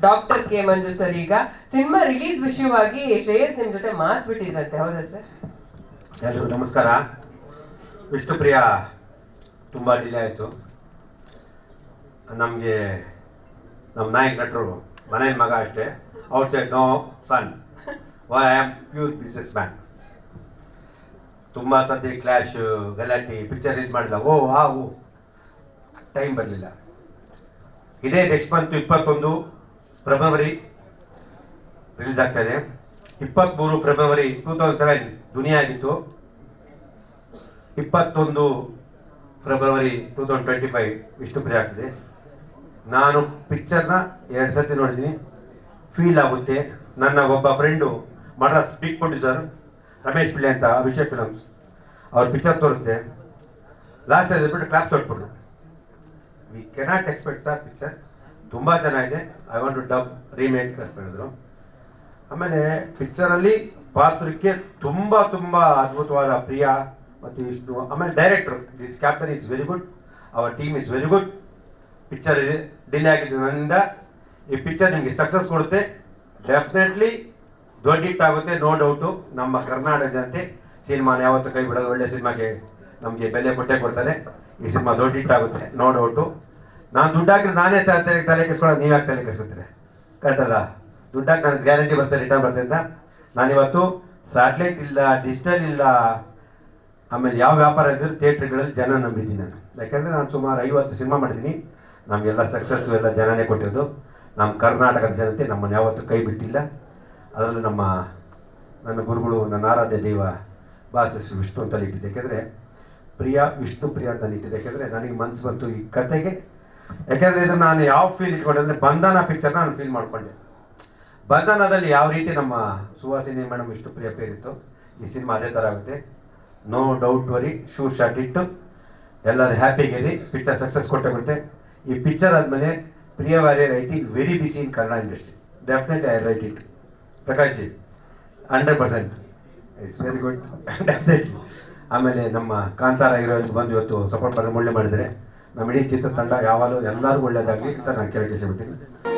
Doctor K Manju sir, ಈಗ cinema release ವಿಷಯವಾಗಿ ಶ್ರೇಯಸ್ ನಿಮ್ ಜೊತೆ ಮಾತ್ ಬಿಟ್ಟಿದ್ರಂತೆ ಹೌದಾ ಸರ್? ಎಲ್ರಿಗೂ ನಮಸ್ಕಾರ. ವಿಷ್ಣುಪ್ರಿಯ ತುಂಬ ಡಿಲೇ ಆಯಿತು. ನಮಗೆ ನಮ್ಮ ನಾಯಕ ನಟರು, ಮನೆಯ ಮಗ ಅಷ್ಟೇ. Outside no son why am pure businessman ತುಂಬ ಸತಿ ಕ್ಲಾಶ್ ಗಲಾಟಿ ಪಿಕ್ಚರ್ ರಿಲೀಸ್ ಮಾಡಿದ ಓ, ಆ, ಓ. ಟೈಮ್ ಬರಲಿಲ್ಲ. ಇದೇ ನೆಕ್ಸ್ಟ್ ಮಂತ್ ಇಪ್ಪತ್ತೊಂದು. ಫೆಬ್ರವರಿ ರಿಲೀಸ್ ಆಗ್ತಾ ಇದೆ. ಇಪ್ಪತ್ತ್ಮೂರು February two thousand seven Duniya ಆಗಿತ್ತು. ಇಪ್ಪತ್ತೊಂದು February two thousand twenty five Vishnupriya ಆಗ್ತದೆ. ನಾನು ಪಿಕ್ಚರ್ನ ಎರಡು ಸರ್ತಿ ನೋಡಿದ್ದೀನಿ. ಫೀಲ್ ಆಗುತ್ತೆ. ನನ್ನ ಒಬ್ಬ friend Madras big producer Ramesh Pillai ಅಂತ ಅಭಿಷೇಕ್ ಫಿಲಮ್ಸ್ ಅವ್ರ ಪಿಕ್ಚರ್ ತೋರಿಸಿದೆ. ಲಾಸ್ಟ್ ಟೈಮ್ ಬಿಟ್ಟು clap ತೊಟ್ಬಿಟ್ರು we cannot expect sir picture ತುಂಬ ಚೆನ್ನಾಗಿದೆ I want to dub remake ಅಂತ ಹೇಳಿದ್ರು. ಆಮೇಲೆ ಪಿಕ್ಚರಲ್ಲಿ ಪಾತ್ರಕ್ಕೆ ತುಂಬ ತುಂಬ ಅದ್ಭುತವಾದ ಪ್ರಿಯ ಮತ್ತು ವಿಷ್ಣು. ಆಮೇಲೆ ಡೈರೆಕ್ಟ್ರು this captain is very good our team is very good picture delay ಆಗಿದ್ದು ನನ್ನಿಂದ ಈ ಪಿಕ್ಚರ್ ನಿಮಗೆ ಸಕ್ಸಸ್ ಕೊಡುತ್ತೆ. ಡೆಫಿನೆಟ್ಲಿ ದೊಡ್ಡ ಹಿಟ್ ಆಗುತ್ತೆ ನೋ ಡೌಟು ನಮ್ಮ ಕರ್ನಾಟಕ ಜನತೆ ಸಿನಿಮಾನ ಯಾವತ್ತೂ ಕೈ ಬಿಡೋದು ಒಳ್ಳೆ ಸಿನಿಮಾಗೆ ನಮಗೆ ಬೆಲೆ ಕೊಟ್ಟೆ ಕೊಡ್ತಾರೆ ಈ ಸಿನಿಮಾ ದೊಡ್ಡ ಹಿಟ್ ಆಗುತ್ತೆ ನೋ ಡೌಟು ನಾನು ದುಡ್ಡು ಹಾಕಿದ್ರೆ ನಾನೇ ತಲೆ ತಲೆ ಕೆಡಿಸ್ಕೊಳ್ಳೋದು ನೀವು ಯಾಕೆ ತಲೆ ಕೆಡಿಸುತ್ತೀರಿ? ದುಡ್ಡು ಹಾಕಿ ನನಗೆ ಗ್ಯಾರಂಟಿ ಬರ್ತದೆ ರಿಟರ್ನ್ ಬರ್ತದೆ ಅಂತ. ನಾನಿವತ್ತು ಸ್ಯಾಟ್ಲೈಟ್ ಇಲ್ಲ ಡಿಜಿಟಲ್ ಇಲ್ಲ, ಆಮೇಲೆ ಯಾವ ವ್ಯಾಪಾರ ಇದ್ದರೂ ಥಿಯೇಟ್ರ್ಗಳಲ್ಲಿ ಜನ ನಂಬಿದ್ದೀನಿ ನಾನು. ಯಾಕೆಂದರೆ ನಾನು ಸುಮಾರು ಐವತ್ತು ಸಿನಿಮಾ ಮಾಡಿದ್ದೀನಿ. ನಮಗೆಲ್ಲ ಸಕ್ಸಸ್ಸು ಎಲ್ಲ ಜನನೇ ಕೊಟ್ಟಿರೋದು. ನಮ್ಮ ಕರ್ನಾಟಕದ ಜನತೆ ನಮ್ಮನ್ನು ಯಾವತ್ತೂ ಕೈ ಬಿಟ್ಟಿಲ್ಲ. ಅದರಲ್ಲೂ ನಮ್ಮ, ನನ್ನ ಗುರುಗಳು, ನನ್ನ ಆರಾಧ್ಯ ದೈವ ಬಾಸಸ್ ವಿಷ್ಣು ಅಂತ ಇಟ್ಟಿದ್ದೆ. ಯಾಕೆಂದರೆ ಪ್ರಿಯ ವಿಷ್ಣು ಪ್ರಿಯ ಅಂತ ಇಟ್ಟಿದ್ದೆ. ಯಾಕೆಂದರೆ ನನಗೆ ಮನಸ್ಸು ಬಂತು ಈ ಕತೆಗೆ. ಯಾಕೆಂದರೆ ಇದು ನಾನು ಯಾವ ಫೀಲ್ ಇಟ್ಕೊಂಡೆ ಅಂದರೆ ಬಂಧನ ಪಿಕ್ಚರ್ ನಾನು ಫೀಲ್ ಮಾಡ್ಕೊಂಡೆ. ಬಂಧನದಲ್ಲಿ ಯಾವ ರೀತಿ ನಮ್ಮ ಸುಹಾಸಿನಿ ಮೇಡಮ್ ಇಷ್ಟು ಪ್ರಿಯ ಪೇರಿತ್ತು ಈ ಸಿನಿಮಾ ಅದೇ ಥರ ಆಗುತ್ತೆ. No doubt worry shoe shot ಇಟ್ಟು ಎಲ್ಲರೂ ಹ್ಯಾಪಿಗಿರಿ ಪಿಕ್ಚರ್ ಸಕ್ಸಸ್ ಕೊಟ್ಟೆ ಬಿಡುತ್ತೆ. ಈ ಪಿಕ್ಚರ್ ಆದಮೇಲೆ Priya Warrier I very busy in Kannada industry definitely I write it Prakash ji hundred percent it's very good definitely ಆಮೇಲೆ ನಮ್ಮ ಕಾಂತಾರ ಹೀರೋಯಿನ್ ಬಂದು ಇವತ್ತು ಸಪೋರ್ಟ್ ಮಾಡಿ ಮುಳ್ಳೆ ಮಾಡಿದರೆ ನಮ್ಮ ಇಡೀ ಚಿತ್ರತಂಡ ಯಾವಾಗಲೂ ಎಲ್ಲರಿಗೂ ಒಳ್ಳೆಯದಾಗಲಿ ಅಂತ ನಾನು ಕೇಳಿಸಿಬಿಟ್ಟಿದ್ದೀನಿ